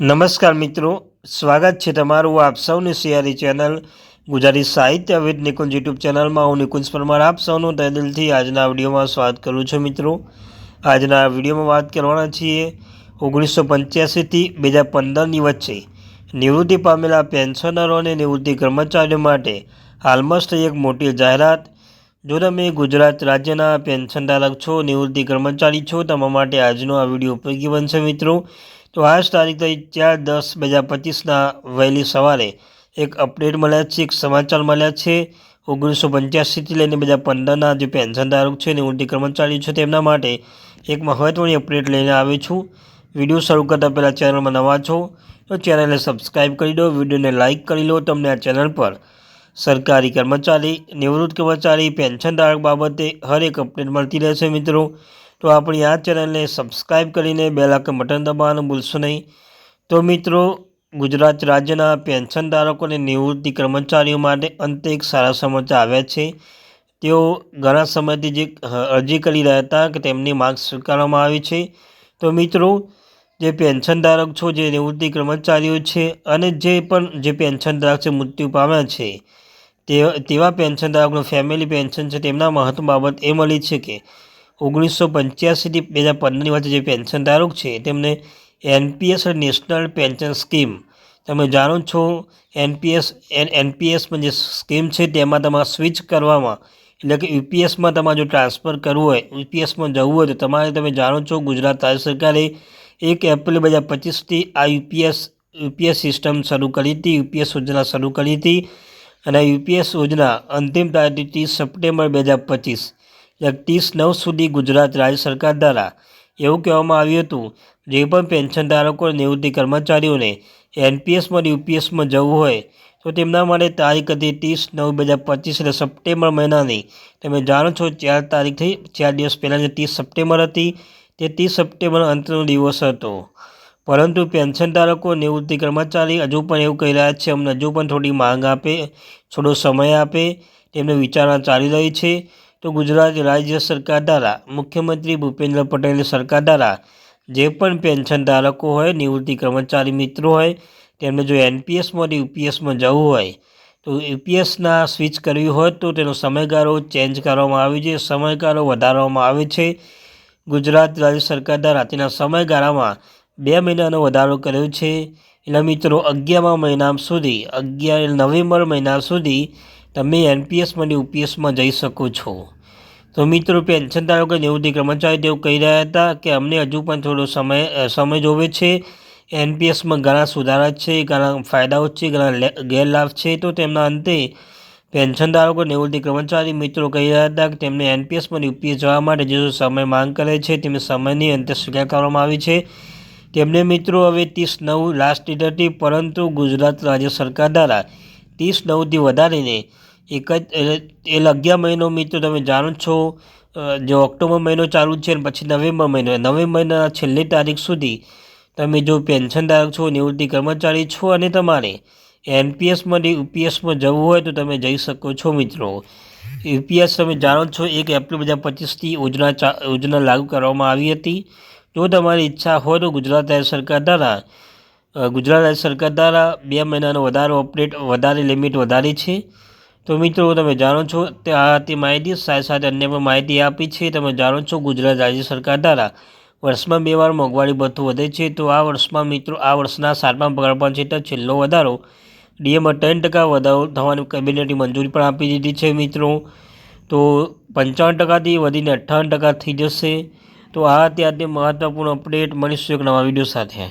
નમસ્કાર મિત્રો, સ્વાગત છે તમારું આપ સૌની સિયારી ચેનલ ગુજરાતી સાહિત્ય વિદ નિકુંજ યુટ્યુબ ચેનલમાં. હું નિકુંજ પરમાર, આપ સૌનું તહે દિલથી આજના વિડીયોમાં સ્વાગત કરું છું મિત્રો. આજના વિડીયોમાં વાત કરવાના છીએ ઓગણીસો પંચ્યાસીથી બે હજાર પંદરની વચ્ચે. નિવૃત્તિ પામેલા પેન્શનરો અને નિવૃત્તિ કર્મચારીઓ માટે હાલમાં એક મોટી જાહેરાત જો તમે ગુજરાત રાજ્યના પેન્શનધારક છો, નિવૃત્તિ કર્મચારી છો, તમારા માટે આજનો આ વીડિયો ઉપયોગી બનશે મિત્રો. તો આજ તારીખ ચાર દસ બે હજાર પચીસના વહેલી સવારે એક અપડેટ મળ્યા છે, એક સમાચાર મળ્યા છે. ઓગણીસો પંચ્યાસીથી લઈને બે હજાર પંદરના જે પેન્શનધારક છે, નિવૃત્તિ કર્મચારી છે, તેમના માટે એક મહત્ત્વની અપડેટ લઈને આવ્યો છું. વીડિયો શરૂ કરતાં પહેલાં ચેનલમાં નવા છો, તો ચેનલને સબસ્ક્રાઈબ કરી દો, વિડીયોને લાઇક કરી લો, તમને આ ચેનલ પર સરકારી કર્મચારી, નિવૃત્ત કર્મચારી પેન્શનધારક બાબતે હરેક અપડેટ મળતી રહેશે મિત્રો. તો આપણી આ ચેનલને સબસ્ક્રાઈબ કરીને બે લાખ બટન દબાવવાનું ભૂલશો નહીં. તો મિત્રો, ગુજરાત રાજ્યના પેન્શનધારકો અને નિવૃત્તિ કર્મચારીઓ માટે અંતે એક સારા સમાચાર આવ્યા છે. તેઓ ઘણા સમયથી જે અરજી કરી રહ્યા હતા કે તેમની માંગ સ્વીકારવામાં આવી છે. તો મિત્રો, જે પેન્શનધારક છો, જે નિવૃત્તિ કર્મચારીઓ છે અને જે પણ જે પેન્શનધારક છે, મૃત્યુ પામ્યા છે તેવા પેન્શનધારકનું ફેમિલી પેન્શન છે તેમના મહત્વ બાબત એ મળી છે કે ઓગણીસો પંચ્યાસીથી બે હજાર પંદરની વચ્ચે જે પેન્શનધારક છે તેમને એનપીએસ નેશનલ પેન્શન સ્કીમ. તમે જાણો છો, એનપીએસ એન એનપીએસમાં જે સ્કીમ છે તેમાં તમારે સ્વિચ કરવામાં, એટલે કે યુપીએસમાં તમારે જો ટ્રાન્સફર કરવું હોય, યુપીએસમાં જવું હોય તો તમારે તમે જાણો છો ગુજરાત રાજ્ય સરકારે એક એપ્રિલ બે હજાર પચીસથી આ યુપીએસ યુપીએસ સિસ્ટમ શરૂ કરી હતી, યુપીએસ યોજના શરૂ કરી હતી. અને યુપીએસ યોજના અંતિમ તારીખ ત્રીસ સપ્ટેમ્બર બે હજાર પચીસ, એકત્રીસ નવ સુધી ગુજરાત રાજ્ય સરકાર દ્વારા એવું કહેવામાં આવ્યું હતું, જે પણ પેન્શન ધારકો નિવૃત્તિ કર્મચારીઓને એનપીએસમાં યુપીએસમાં જવું હોય, તો તેમના માટે તારીખ હતી ત્રીસ નવ બે હજાર પચીસ એટલે સપ્ટેમ્બર મહિનાની. તમે જાણો છો ચાર તારીખથી ચાર દિવસ પહેલાં જે ત્રીસ સપ્ટેમ્બર હતી, તે ત્રીસ સપ્ટેમ્બર અંતનો દિવસ હતો. પરંતુ પેન્શનધારકો નિવૃત્તિ કર્મચારી હજુ પણ એવું કહી રહ્યા છે, અમને હજુ પણ થોડી માંગ આપે, થોડો સમય આપે, તેમને વિચારણા ચાલી રહી છે. તો ગુજરાત રાજ્ય સરકાર દ્વારા, મુખ્યમંત્રી ભૂપેન્દ્ર પટેલની સરકાર દ્વારા, જે પણ પેન્શન ધારકો હોય, નિવૃત્તિ કર્મચારી મિત્રો હોય, તેમને જો એનપીએસમાંથી યુપીએસમાં જવું હોય, તો યુપીએસના સ્વિચ કરવી હોય, તો તેનો સમયગાળો ચેન્જ કરવામાં આવે છે, સમયગાળો વધારવામાં આવે છે. ગુજરાત રાજ્ય સરકાર દ્વારા તેના સમયગાળામાં બે મહિનાનો વધારો કર્યો છે. એટલે મિત્રો, અગિયારમા મહિના સુધી, અગિયાર નવેમ્બર મહિના સુધી તમે એનપીએસમાંથી યુપીએસમાં જઈ શકો છો. તો મિત્રો, પેન્શન ધારકો નિવૃત્તિ કર્મચારી તેઓ કહી રહ્યા હતા કે અમને હજુ પણ થોડો સમય સમય જોવે છે. એનપીએસમાં ઘણા સુધારા છે, ઘણા ફાયદાઓ છે, ઘણા ગેરલાભ છે. તો તેમના અંતે પેન્શન ધારકો નિવૃત્તિ કર્મચારી મિત્રો કહી રહ્યા હતા કે તેમને એનપીએસમાં યુપીએસ જવા માટે જે સમય માંગ કરે છે, તેમને સમયની અંતે સ્વીકાર કરવામાં આવી છે. તેમને મિત્રો હવે ત્રીસ નવ લાસ્ટ ડેટ હતી, પરંતુ ગુજરાત રાજ્ય સરકાર દ્વારા ત્રીસ નવથી વધારીને એક જ, એટલે અગિયાર મહિનો મિત્રો તમે જાણો છો જે ઓક્ટોબર મહિનો ચાલુ છે ને પછી નવેમ્બર મહિનો નવેમ્બર મહિનાના છેલ્લી તારીખ સુધી તમે જો પેન્શનધારક છો, નિવૃત્તિ કર્મચારી છો અને તમારે એનપીએસમાંથી યુપીએસમાં જવું હોય તો તમે જઈ શકો છો મિત્રો. યુપીએસ તમે જાણો છો, એક એપ્રિલ બે હજાર પચીસથી યોજના યોજના લાગુ કરવામાં આવી હતી. જો તમારી ઈચ્છા હોય તો ગુજરાત રાજ્ય સરકાર દ્વારા ગુજરાત રાજ્ય સરકાર દ્વારા બે મહિનાનો વધારો અપડેટ, વધારે લિમિટ વધારી છે. તો મિત્રો, તમે જાણો છો તે આ તે માહિતી. સાથે સાથે અન્ય પણ માહિતી આપી છે. તમે જાણો છો ગુજરાત રાજ્ય સરકાર દ્વારા વર્ષમાં બે વાર મોંઘવારી ભથ્થું વધે છે. તો આ વર્ષમાં મિત્રો, આ વર્ષના સાતમા પગાર તો છેલ્લો વધારો ડીએમાં ત્રણ ટકા વધારો થવાની કેબિનેટની મંજૂરી પણ આપી દીધી છે મિત્રો. તો પંચાવન ટકાથી વધીને અઠ્ઠાવન ટકા થઈ જશે. તો આ અત્યારે મહત્ત્વપૂર્ણ અપડેટ મળીશું એક નવા વીડિયો સાથે.